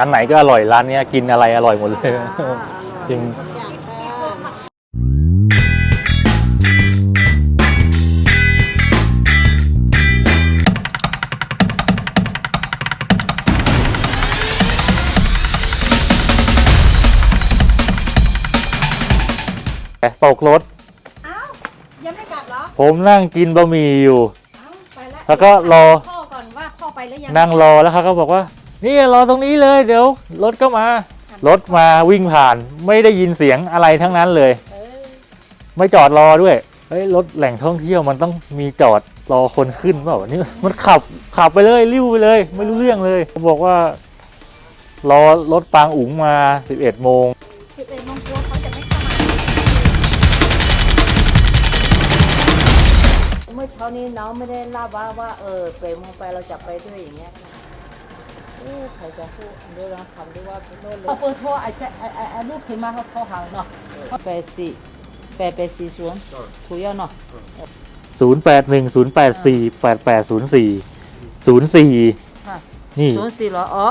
อันไหนก็อร่อยร้านเนี้ยกินอะไรอร่อยหมดเลยจริงตกรถเอ้ายังไม่กลับเหรอ ผมนั่งกินบะหมี่อยู่เอ้าไปแล้วแล้วก็รอพ่อก่อนว่าพ่อไปแล้วยัง นั่งรอแล้วเขาก็บอกว่า นี่รอตรงนี้เลยเดี๋ยวรถก็มา รถมาวิ่งผ่านไม่ได้ยินเสียงอะไรทั้งนั้นเลย เออไม่จอดรอด้วยเฮ้ยรถแหล่งท่องเที่ยวมันต้องมีจอดรอคนขึ้นเปล่าวะนี่มันขับขับไปเลยริ้วไปเลย ไม่รู้เรื่องเลยเขาบอกว่า รอรถปางอุ๋งมา 11โมงสิบเอ็ดโมงกลัวเขาจะไม่เข้ามาเมื่อเช้านี้น้องไม่ได้เล่าว่าว่าเออเปรมงไปเราจะไปด้วยอย่างเงี้ยเอ อใครจะพูดเดี๋ยวลองทำด้วยว่าเป็นโน่นเลยเอาเปิดโทรไอ้เจ๊ไอ้ไอ้ไอ้ลูกเคยมาเขาโทรหาเนาะแปดสี่แปดแปดสี่ศูนย์ถูกยังเนาะ 081 084 8804 04 ค่ะ นี่ ศูนย์สี่เหรออ๋อ 04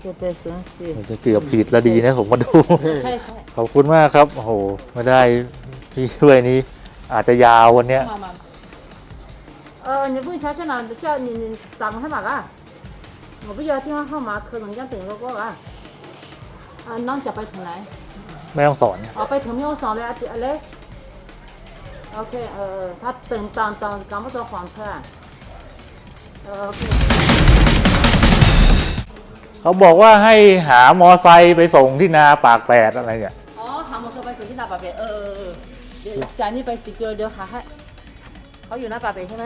แปดแปดศูนย์สี่ จะเกือบผิดแล้วดีนะผมมาดู ใช่ใช่ ขอบคุณมากครับ โอ้โหมาได้พี่ช่วยนี้ อาจจะยาววันเนี้ย มามาเออ你问一下现在叫你你打个号码啊 我不知道电话号码可能要等个过啊啊น้องจะไปถึงไหน ไม่ต้องสอน 哦，ไปถึงไม่ต้องสอนเลยอะอะไรโอเคเออ他等等等赶不着火车啊เออโอเค เขาบอกว่าให้หามอไซค์ไปส่งที่นาปากแปดอะไรเนี่ย อ๋อหามอเตอร์ไซค์ไปส่งที่หน้าปาเปเออเออเออเดี๋ยวจากนี้ไปสิกิโลเดียวหาให้เขาอยู่หน้าปาเปใช่ไหม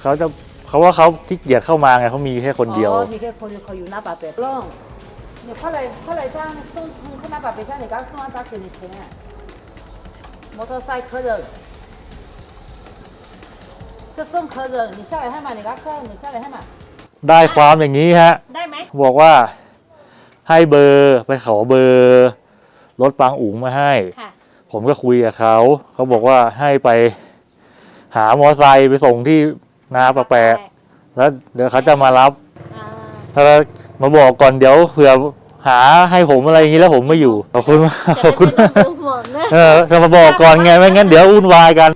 เขาจะ เขาว่าเขาขี้เกียจเข้ามาไงเขามีแค่คนเดียว อ๋อมีแค่คนเดียวเขาอยู่หน้าปาเปล่อง你快来快来像送送หน้าปาเป像你刚送完他给你钱啊摩托赛客人就送客人你下来ให้มา你刚客人你下来ให้มา ได้ความอย่างนี้ฮะ ได้ไหม บอกว่าให้เบอร์ไปขอเบอร์รถปางอุ๋งมาให้ ค่ะ ผมก็คุยกับเขาเขาบอกว่าให้ไปหามอไซค์ไปส่งที่ นาปากแปดแล้วเดี๋ยวเขาจะมารับอ่าถ้ามาบอกก่อนเดี๋ยวเผื่อหาให้ผมอะไรอย่างนี้แล้วผมไม่อยู่ขอบคุณมากขอบคุณมากจะได้ไม่ต้องห่วงนะ เออจะมาบอกก่อนไงไม่งั้นเดี๋ยววุ่นวายกัน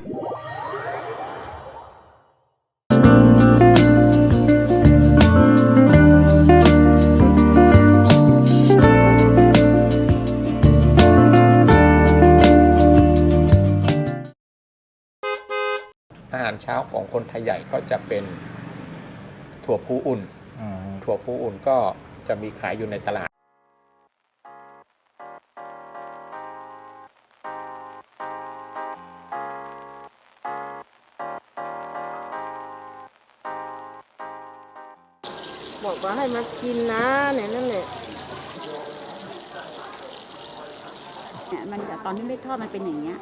เช้าของคนไทยใหญ่ก็จะเป็นถั่วพูอุ่น ถั่วพูอุ่นก็จะมีขายอยู่ในตลาดบอกว่าให้มากินนะเนี่ยนั่นแหละเนี่ยมันจะตอนที่ไม่ทอดมันเป็นอย่างเงี้ย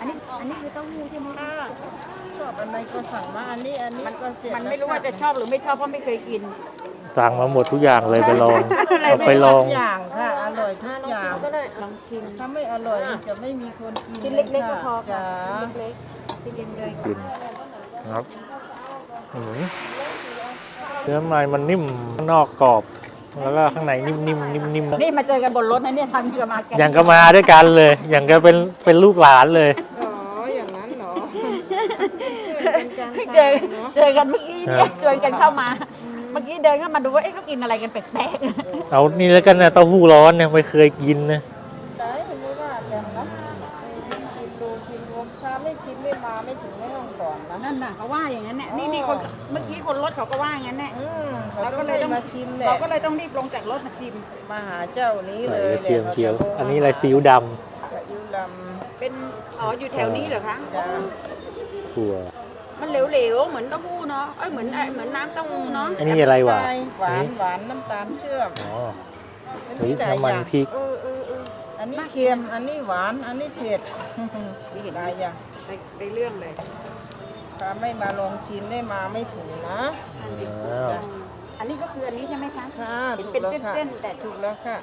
อันนี้อันนี้คือเต้าหู้ใช่ไหมชอบอันไหนก็สั่งมาอันนี้อันนี้ก็เสร็จมันไม่รู้ว่าจะชอบหรือไม่ชอบเพราะไม่เคยกิน สั่งมาหมดทุกอย่างเลยไปลองเอาไปลองทุกอย่างค่ะอร่อยทุกอย่างก็ได้ลองชิมถ้าไม่อร่อยมันจะไม่มีคนกินชิ้นเล็กๆก็พอจ้าค่ะเล็กๆชิ้นเล็กกินครับอื้อหือเนื้อในมันนิ่มข้างนอกกรอบแล้วก็ข้างในนิ่มๆนิ่มๆนี่มาเจอกันบนรถนะเนี่ยทำกับมาแกอย่างก็มาด้วยกันเลย อย่างก็เป็นเป็นลูกหลานเลย อ๋อ อย่างนั้นเหรอ เจอเจอกันเมื่อกี้เนี่ยชวนกันเข้ามา เมื่อกี้เดินเข้ามาดูว่าเอ๊ะเขากินอะไรกันแปลกเอานี่แล้วกันนะเต้าหู้ร้อนเนี่ยไม่เคยกินนะได้ไม่ว่าแต่นะชิมดูชิมดูถ้าไม่ชิมไม่มาไม่ถึงไม่ห้องสอนนะๆนั่นน่ะเขาว่าอย่างนั้นแหละนี่นี่คนเมื่อกี้คนรถเขาก็ว่าอย่างนั้นแหละอืมเราเราก็ก็เลเลยยต้องมาชิมแหเราละก็เลยต้องรีบลงจากรถมาชิม มาหาเจ้านี้เลใส่ยกระเทียมเจียว อันนี้อะไรซีอิ๊วดกระอิวลเป็นอ๋ออยู่แถวนี้เหรอคะำจ้าำถั่ว มันเหลวๆ เหมือนเต้าหู้เนาะเอ้ยเหมือนเอ้ยเหมือนน้ำเต้าหู้เนาะอันนี้อะไรวะหวานหวานน้ำตาลเชื่อมอ๋ออันเฮ้ยนี้หลายน้ำมันอย่างพริกเออเออเอออันนี้เค็มอันนี้หวาน อันนี้เผ็ดหลายอย่างไปไปเรื่องเลยถ้าไม่มาลองชิมได้มาไม่ถึงนะอ้าวอันนี้ก็คืออันนี้ใช่ไหมคะค่ะเห็นถูกเป็นแล้วค่ะเส้นๆแต่ถูกแล้วค่ะ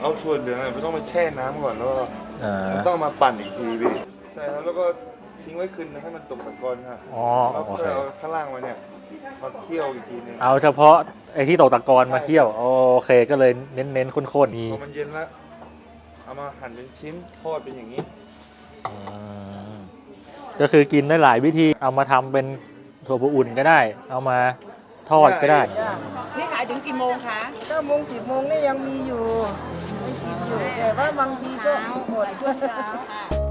เอาถั่วเหลืองอะไม่ต้องมาแช่น้ำก่อนแล้วก็อ่ามันต้องมาปั่นอีกทีพี่ใช่ครับแล้วก็ ทิ้งไว้คืนนึงให้มันตกตะกอนค่ะอ๋อแล้วโอก็เคเอาข้างล่างมาเนี่ยมาเคี่ยวอีกทีหนึงเอาเฉพาะไอ้ที่ตกตะกอนมาเคี่ยว โอเคก็เลยเน้นๆข้นๆมีพอมันเย็นแล้วเอามาหั่นเป็นชิ้นทอดเป็นอย่างนี้ อ่าก็คือกินได้หลายวิธีเอามาทำเป็นถั่วปูอุ่นก็ได้ เอามาทอดก็ได้ จ้ะนี่ขายถึงกี่โมงคะเก้าโมงสิบโมงนี่ยังมีอยู่ไม่กินอยู่แต่ว่าบางทีก็อดช่วงเช้า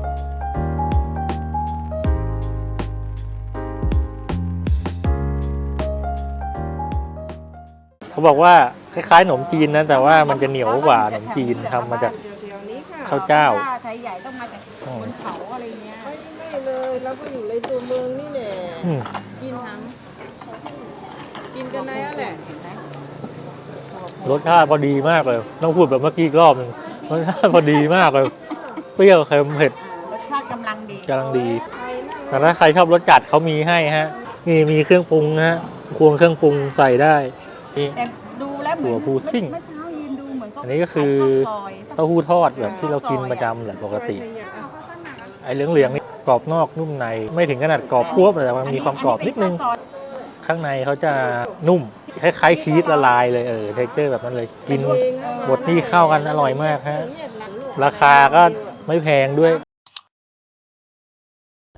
เขาบอกว่าคล้ายๆขนมจีนนะแต่ว่ามันจะเหนียวกว่าขนมจีนทำมาจาก เดี๋ยวๆนี้ค่ะข้าวเจ้า ถ้ไทยใหญ่ต้องมาจากบนเขาอะไรเงี้ยไม่ไม่เลยเราก็อยู่ในตัวเมืองนี่แหละอืมกินทั้งกินกันในนั่นแหละรสชาติพอดีมากเลยต้องพูดแบบเมื่อกี้อีกรอบหนึ่งรสชาติพอดีมากเลย เปรี้ยวเค็มเผ็ดรสชาติกำลังดีกำลังดีแต่ถ้าใครชอบรสจัดเขามีให้ฮะ นี่มีเครื่องปรุงนะฮะควงเครื่องปรุงใส่ได้ นี่ แต่ดูแล้วเหมือนถั่วพูซิ่ง เมื่อเช้ายืนดูเหมือนเขาอันนี้ก็คือขายข้าวซอยเต้าหู้ทอดแบบที่เรากินประจำแหละปกติ ไอ้เหลืองๆนี่กรอบนอกนุ่มใน ไม่ถึงขนาดกรอบกรวบแต่มันมีความกรอบนิดนึงอัเป็ข้าวซอยข้างในเขาจะนุ่ม คล้ายๆชีสละลายเลยเออเทคเจอร์แบบนั้นเลยกินบดนี่เข้ากันอร่อยมากฮะ ราคาก็ไม่แพงด้วย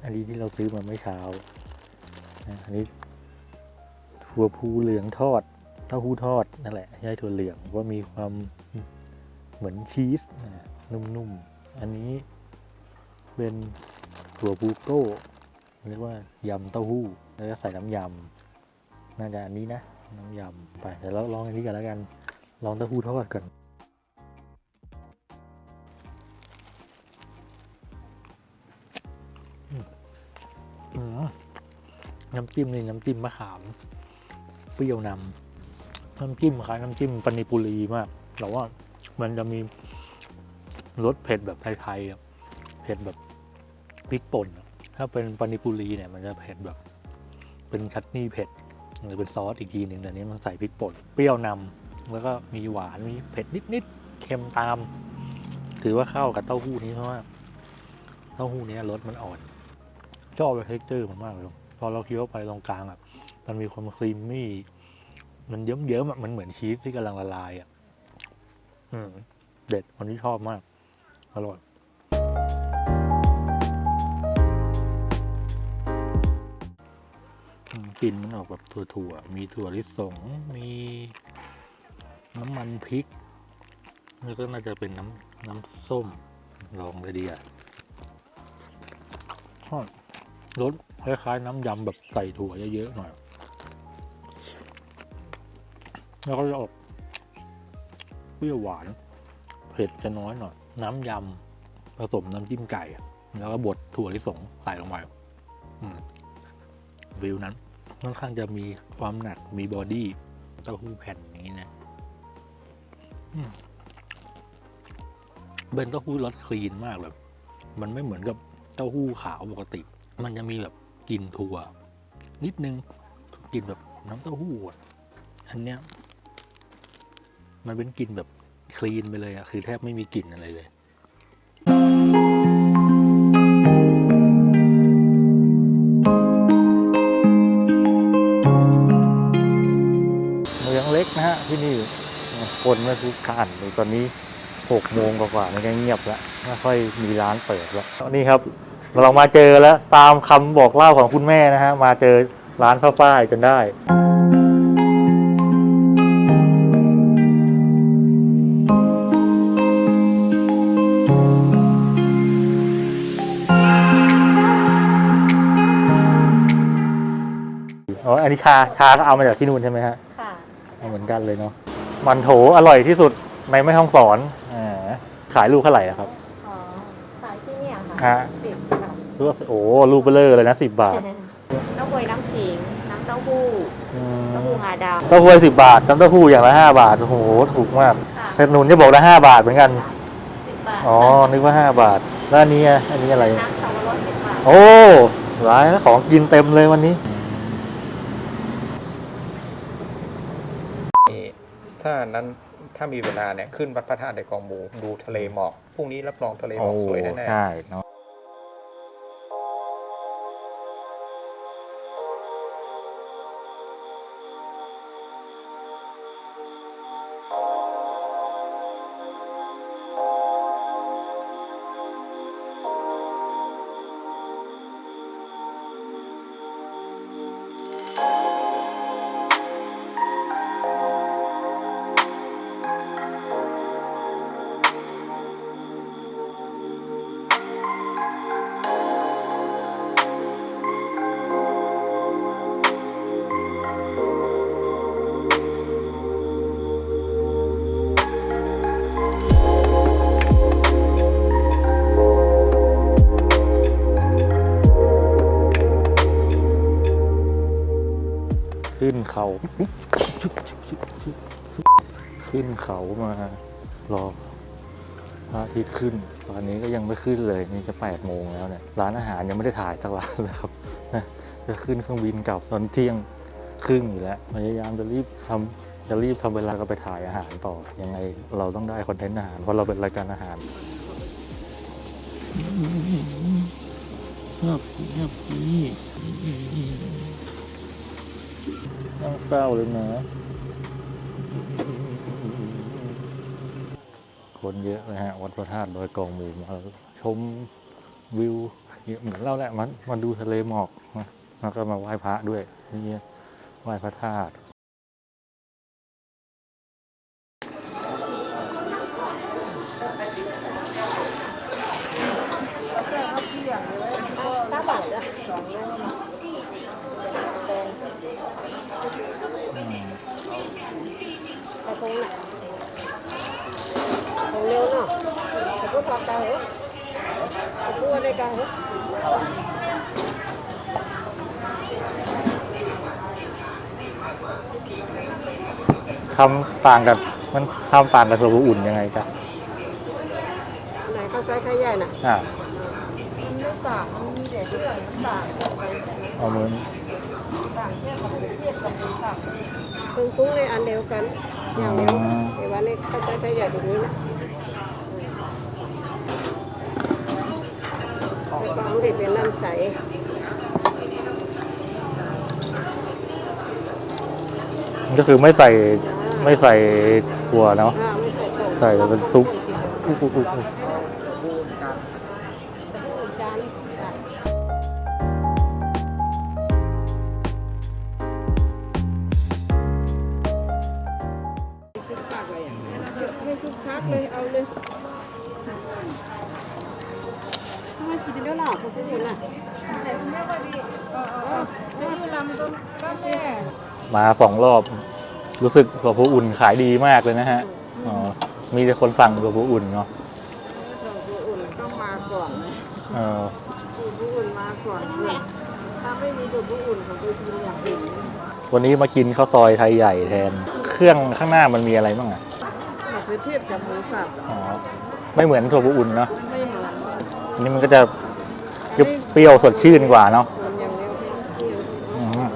อันนี้ที่เราซื้อมาเมื่อเช้านะอันนี้ถั่วพูเหลืองทอด เต้าหู้ทอดนั่นแหละใช่ถั่วเหลืองว่ามีความเหมือนชีสนะนุ่มๆ อันนี้เป็นถั่วพูโก้เรียกว่ายำเต้าหู้ แล้วก็ใส่น้ำยำน่าจะอันนี้นะ น้ำยำไปเดี๋ยวเราลองอันนี้กันแล้วกัน ลองเต้าหู้ทอดก่อนน้ำจิ้มนี่น้ำจิ้มมะขาม เปรี้ยวนำ น้ำจิ้มคล้ายน้ำจิ้มปนิปุรีมากแต่ว่ามันจะมีรสเผ็ดแบบไทยๆเผ็ดแบบพริกป่น ถ้าเป็นปนิปุรีเนี่ยมันจะเผ็ดแบบ เป็นชัตนี่เผ็ดหรือเป็นซอสอีกทีหนึ่งแต่นนี้มันใส่พริกป่นเปรี้ยวนำแล้วก็มีหวานมีเผ็ดนิดๆเค็มตาม ถือว่าเข้ากับเต้าหู้นี้เพราะว่าเต้าหู้เนี้ยรสมันอ่อนชอบเท็กเจอร์มันมากเลยพอเราเคี้ยวไปตรงกลางอะมันมีความครีมมี่ มันเยิ้มๆอะมันเหมือนชีสที่กำลังละลายอะอืม เด็ดคนที่ชอบมาก อร่อยอืมกลิ่นมันออกแบบถั่วๆ มีถั่วลิสง มีน้ำมันพริก แล้วก็น่าจะเป็นน้ำน้ำส้ม ลองเลยดีอะทอดรสคล้ายๆน้ำยำแบบใส่ถั่วเยอะๆหน่อย แล้วก็จะออกเปรี้ยวหวาน เผ็ดจะน้อยหน่อย น้ำยำผสมน้ำจิ้มไก่ แล้วก็บดถั่วลิสงใส่ลงไปวิวนั้นค่อนข้างจะมีความหนักมีบอดี้เต้าหู้แผ่นอย่างนี้นะเป็นเต้าหู้รสคลีนมากเลย มันไม่เหมือนกับเต้าหู้ขาวปกติ มันจะมีแบบกลิ่นถั่วนิดนึงกลิ่นแบบน้ำเต้าหู้อะอันเนี้ย มันเป็นกลิ่นแบบคลีนไปเลยอะคือแทบไม่มีกลิ่นอะไรเลยเมืองเล็กนะฮะที่นี่คนไม่คุกคานเลยตอนนี้หกโมงกว่าๆมันก็เงียบแล้วไม่ค่อยมีร้านเปิดแล้วนี่ครับ เรามาเจอแล้วตามคำบอกเล่าของคุณแม่นะฮะมาเจอร้านข้าวฝ้ายจนได้ ชาชาก็เอามาจากที่นู่นใช่ไหมฮะค่ะเอาเหมือนกันเลยเนาะมันโถอร่อยที่สุดในแม่ห้องสอนอ่าขายลูกเท่าไหร่อะครับ อ๋อขายที่เนี่ยฮะค่ะสิบค่ะลูกโอ้ลูกเบลเลอร์เลยนะสิบบาทเต้าหวยน้ำขิง น้ำเต้าหู้อืมเต้าหู้งาดเต้าหู้สิบบาทน้ำเต้าหู้อย่างละห้าบาทโอ้โหถูกมากำค่ะแต่หนุนจะบอกละห้าบาทเหมือนกัน สิบบาทอ๋อ นึกว่าห้าบาท แล้วอันนี้อะอันนี้อะไร น้ำสับปะรดสิบบาทโอ้ร้ายนะของกินเต็มเลยวันนี้นี่ ถ้านั้นถ้ามีเวลาเนี่ยขึ้นวัดพระธาตุในกองหมูดูทะเลหมอกพรุ่งนี้รับรองทะเลหมอกสวยแน่ๆ ใช่เนาะ ขึ้นเขา ขึ้นเขามารอพระอาทิตย์ขึ้น ตอนนี้ก็ยังไม่ขึ้นเลย นี่จะแปดโมงแล้วเนี่ย ร้านอาหารยังไม่ได้ถ่ายสักร้านเลยครับนะจะขึ้นเครื่องบินกลับตอนเที่ยงครึ่งอยู่แล้ว พยายามจะรีบทำจะรีบทำเวลาก็ไปถ่ายอาหารต่อ ยังไงเราต้องได้คอนเทนต์อาหาร เพราะเราเป็นรายการอาหารครับครับ นี่ต้องเฝ้าเลยนะ คนเยอะเลยฮะ วัดพระธาตุดอยกองหมูมาชมวิวเหมือนเราแหละมันมาดูทะเลหมอกนะแล้วก็มาไหว้พระด้วยนี่ไหว้พระธาตุ ห้าบาทจ้ะสองโลนะ แต่คงน่ะคงเร็วเนาะแต่ก็พอเกาเหรอแต่ก็ว่าได้เกาเหรอ ทำต่างกับมันทำต่างกับตัวอุ่นยังไงจ๊ะไหนเขาใช้ไข่ใหญ่น่ะอ่ามันไม่ต่างมันมีแต่เรื่องมันต่างกันไปเอามือต่างแค่กับหมูเปียกกับหมูสับเครื่องปรุงในอันเดียวกันอย่างเดียวแต่ว่านี่เขาใช้ไข่ใหญ่ตรงนี้นะแต่ก็เอาที่เป็นน้ำใสก็คือไม่ใส่ ไม่ใส่ถั่วเนาะอ่าไม่ใส่ต้มใส่แต่เป็นซุปอุ๊ยอุ๊ยอุ๊ยอุ๊ยจานจ้ะไม่ชุบคักเลยเอาเลยทำไมกินเดี๋ยวหล่อพวกคุณน่ะไหนคุณแม่ก็ดีเออเออจะอยู่ลำต้นก็แม่มาสองรอบ รู้สึกถั่วผู้อุ่นขายดีมากเลยนะฮะอ๋อมีแต่คนสั่งถั่วผู้อุ่นเนาะถั่วผู้อุ่นต้องมาก่อนนะเออถั่วผู้อุ่นมาก่อนเนี่ยถ้าไม่มีถั่วผู้อุ่นของไปกินอย่างอื่นวันนี้มากินข้าวซอยไทยใหญ่แทน เครื่องข้างหน้ามันมีอะไรบ้างอะมะเขือเทศกับหมูสับอ๋อไม่เหมือนถั่วผู้อุ่นเนาะมันไม่เหมือนอันนี้มันก็จะเปรี้ยวสดชื่นกว่าเนาะเหมือนอย่างเดียวที่ อืม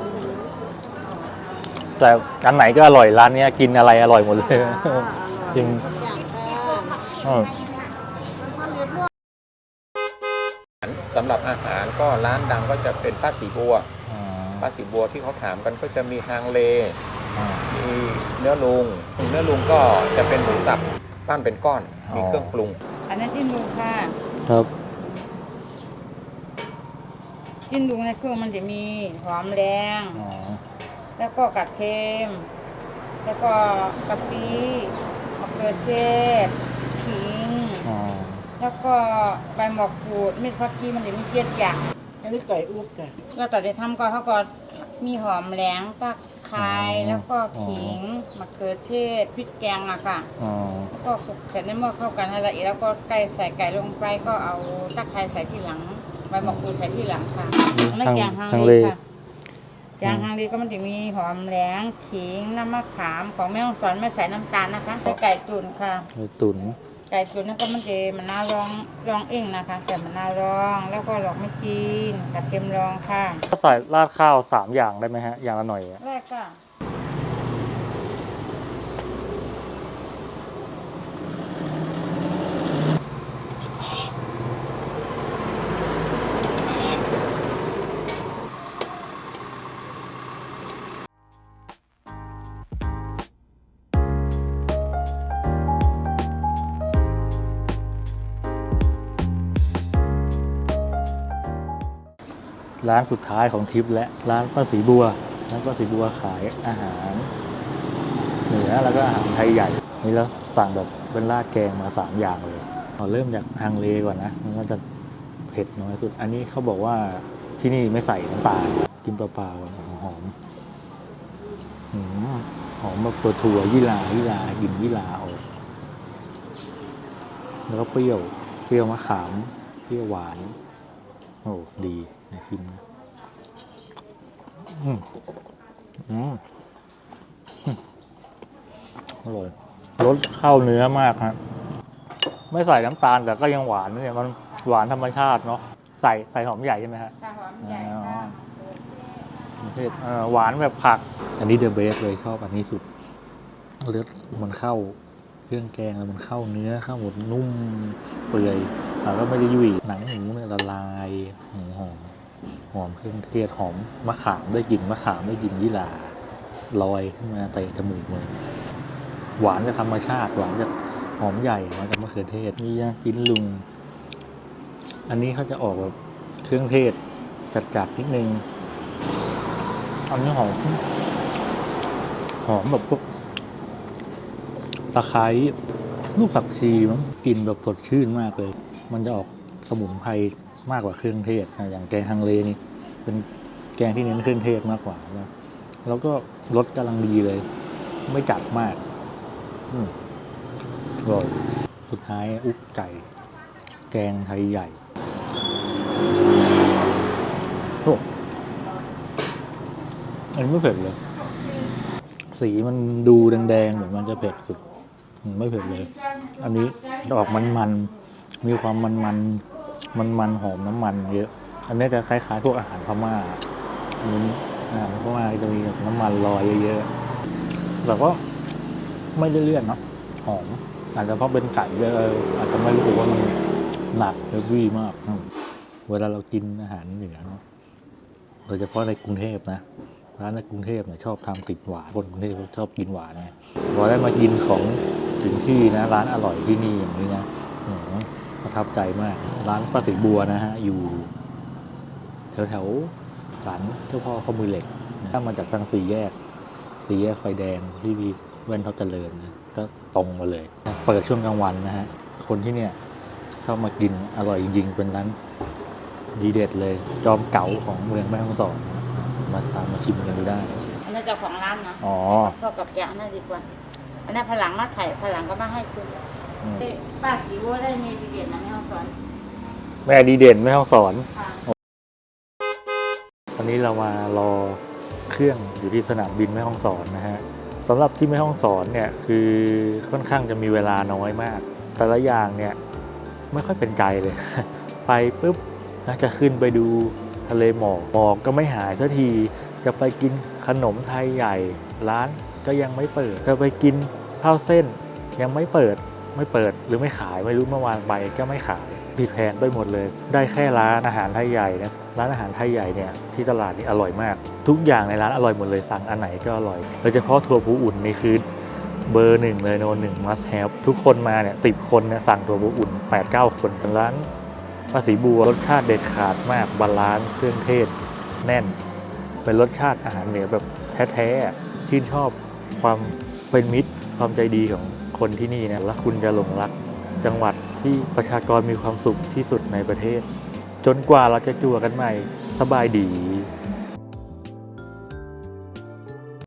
แต่อันไหนก็อร่อยร้านเนี้ยกินอะไรอร่อยหมดเลยจริงอย่างค่ะเออสำหรับอาหารก็ร้านดังก็จะเป็นป้าสีบัวอ่าป้าสีบัวที่เขาถามกันก็จะมีฮางเลอ่ามีเนื้อลุงเนื้อลุงก็จะเป็นหมูสับปั้นเป็นก้อนมีเครื่องปรุง อันนั้นจิ้นดุงค่ะครับจิ้นดุงในเครื่องมันจะมีหอมแดงอ๋อ แล้วก็กระเทียมแล้วก็กะปิมะเขือเทศขิง อ๋อแล้วก็ใบหมอกขูดเม็ดฟักกี้มันจะมีเจ็ดอย่าง อันนี้ไก่อุ๊บจ้ะแล้วต่อจะทำก็เขาก็มีหอมแหลงตะไคร้แล้วก็ขิงมะเขือเทศพริกแกงอะค่ะ อ๋อแล้วก็คลุกเสร็จในหม้อเข้ากันให้ละเอียดแล้วก็ไก่ใส่ไก่ลงไปก็เอาตะไคร้ใส่ที่หลัง ใบมะกรูดใส่ที่หลังค่ะอันนั้นแกงฮังทางเลเลค่ะ แกงฮังเลก็มันจะมีหอมแหลงขิงน้ำมะขามของแม่ฮ่องสอนไม่ใส่น้ำตาลนะคะใส่ไก่ตุ๋นค่ะไปตุ๋นไก่ตุ๋นนั่นก็มันจะมะนาวรองรองเองนะคะ แต่มะนาวรองแล้วก็หลอกไม่จีนกระเทียมรองค่ะก็ใส่ราดข้าวสามอย่างได้ไหมฮะ อย่างละหน่อยอะ แรกก็ ร้านสุดท้ายของทริปและร้านป้าสีบัวร้านป้าสีบัวขายอาหารเหนือแล้วก็อาหารไทยใหญ่นี่แล้วสั่งแบบเป็นราดแกงมาสามอย่างเลยขอเริ่มจากทางเลก่อนนะมันก็จะเผ็ดน้อยสุด อันนี้เขาบอกว่าที่นี่ไม่ใส่น้ำตาลกินเปล่าๆหอมหืมหอมแบบตัวถั่วยี่หร่ายี่หร่ากินยี่หร่าออกแล้วก็เปรี้ยว เปรี้ยวมะขาม เปรี้ยวหวาน โอ้ ดี ชิมนะอืมอืมอร่อยรสเข้าเนื้อมากฮะไม่ใส่น้ำตาลแต่ก็ยังหวานเนี่ยมันหวานธรรมชาติเนาะใส่ใส่หอมใหญ่ใช่ไหมฮะ ค่ะหอมใหญ่อ๋อค่ะประเภทเอ่อหวานแบบผัก อันนี้เดอะเบสเลยชอบอันนี้สุดเลือดมันเข้าเครื่องแกงแล้วมันเข้าเนื้อเข้าหมดนุ่มเปื่อยแล้วก็ไม่ได้ยุ่ยหนังหมูเนี่ยละลายหอมหอม หอมเครื่องเทศหอมมะขามได้กลิ่นมะขามได้กลิ่นยี่หร่าลอยขึ้นมาเตะจมูกเลยหวานจากธรรมชาติหวานจากหอมใหญ่มาจากมะเขือเทศนี่ยาจิ้นลุง อันนี้เขาจะออกแบบเครื่องเทศจัดๆนิดนึงอันนี้หอมหอมแบบพวกตะไคร้ลูกผักชีมั้งกลินแบบสดชื่นมากเลย มันจะออกสมุนไพร มากกว่าเครื่องเทศนะอย่างแกงฮังเลนี่เป็นแกงที่เน้นเครื่องเทศมากกว่านะแล้วก็รสกำลังดีเลย ไม่จัดมากอืมอร่อยสุดท้ายอุ๊บไก่ แกงไทยใหญ่โอ้อันนี้ไม่เผ็ดเลย สีมันดูแดงๆเหมือนมันจะเผ็ดสุด ไม่เผ็ดเลย อันนี้ออกมันๆ มีความมันๆ มันๆหอมน้ำมันเยอะ อันนี้จะคล้ายๆพวกอาหารพม่าอันนี้อาหารพม่าจะมีน้ำมันลอยเยอะๆแต่ก็ไม่ได้เลี่ยนเนาะหอมอาจจะเพราะเป็นไก่ด้วยเอออาจจะไม่รู้สึกว่ามันหนักเฮฟวี่มาก เวลาเรากินอาหารเหนือเนาะโดยเฉพาะในกรุงเทพนะร้านในกรุงเทพเนี่ยชอบทำติดหวานคนกรุงเทพชอบกินหวานไงพอได้มากินของถึงที่นะ ร้านอร่อยที่นี่อย่างนี้นะ ทับใจมาก ร้านป้าสีบัวนะฮะ อยู่แถวแถวๆศาลเจ้าพ่อข้อมือเหล็กนะถ้ามาจากทางสี่แยก สี่แยกไฟแดงที่มีแว่นท็อปเจริญนะก็ตรงมาเลย เปิดช่วงกลางวันนะฮะ คนที่เนี่ยชอบมากินอร่อยจริงๆ เป็นร้านดีเด็ดเลย จอมเก๋าของเมืองแม่ฮ่องสอน มาตามมาชิมกันดูได้ อันนั้นเจ้าของร้านนะอ๋อก็กับแกะอันนั้นดีกว่า อันนั้นผลังมาไข่ผลังก็มาให้คุณอืม ป้าสีวัวได้เมดีเดียนนะแม่ห้องสอนแม่ดีเด่นแม่ฮ่องสอน ค่ะตอนนี้เรามารอเครื่องอยู่ที่สนามบินแม่ฮ่องสอนนะฮะสำหรับที่แม่ฮ่องสอนเนี่ยคือค่อนข้างจะมีเวลาน้อยมาก แต่ละอย่างเนี่ยไม่ค่อยเป็นใจเลย ไปปุ๊บนะจะขึ้นไปดูทะเลหมอกหมอกก็ไม่หายสักที จะไปกินขนมไทยใหญ่ ร้านก็ยังไม่เปิด จะไปกินข้าวเส้นยังไม่เปิด ไม่เปิดหรือไม่ขายไม่รู้เมื่อวานไปก็ไม่ขายผิดแผนไปหมดเลย ได้แค่ร้านอาหารไทยใหญ่นะร้านอาหารไทยใหญ่เนี่ยที่ตลาดนี่อร่อยมาก ทุกอย่างในร้านอร่อยหมดเลยสั่งอันไหนก็อร่อยโดยเฉพาะถั่วผูอุ่นนี่คือเบอร์หนึ่งเลยโนหนึ่ง must have ทุกคนมาเนี่ยสิบคนเนี่ยสั่งถั่วผูอุ่น8ปดเก้าคนร้านภาษีบัวรสชาติเด็ดขาดมากบาลานซ์เครื่องเทศ แน่น เป็นรสชาติอาหารเหนือแบบแท้ๆชื่นชอบความเป็นมิตรความใจดีของ คนที่นี่นะและคุณจะหลงรักจังหวัดที่ประชากรมีความสุขที่สุดในประเทศ จนกว่าเราจะจั่วกันใหม่สบายดี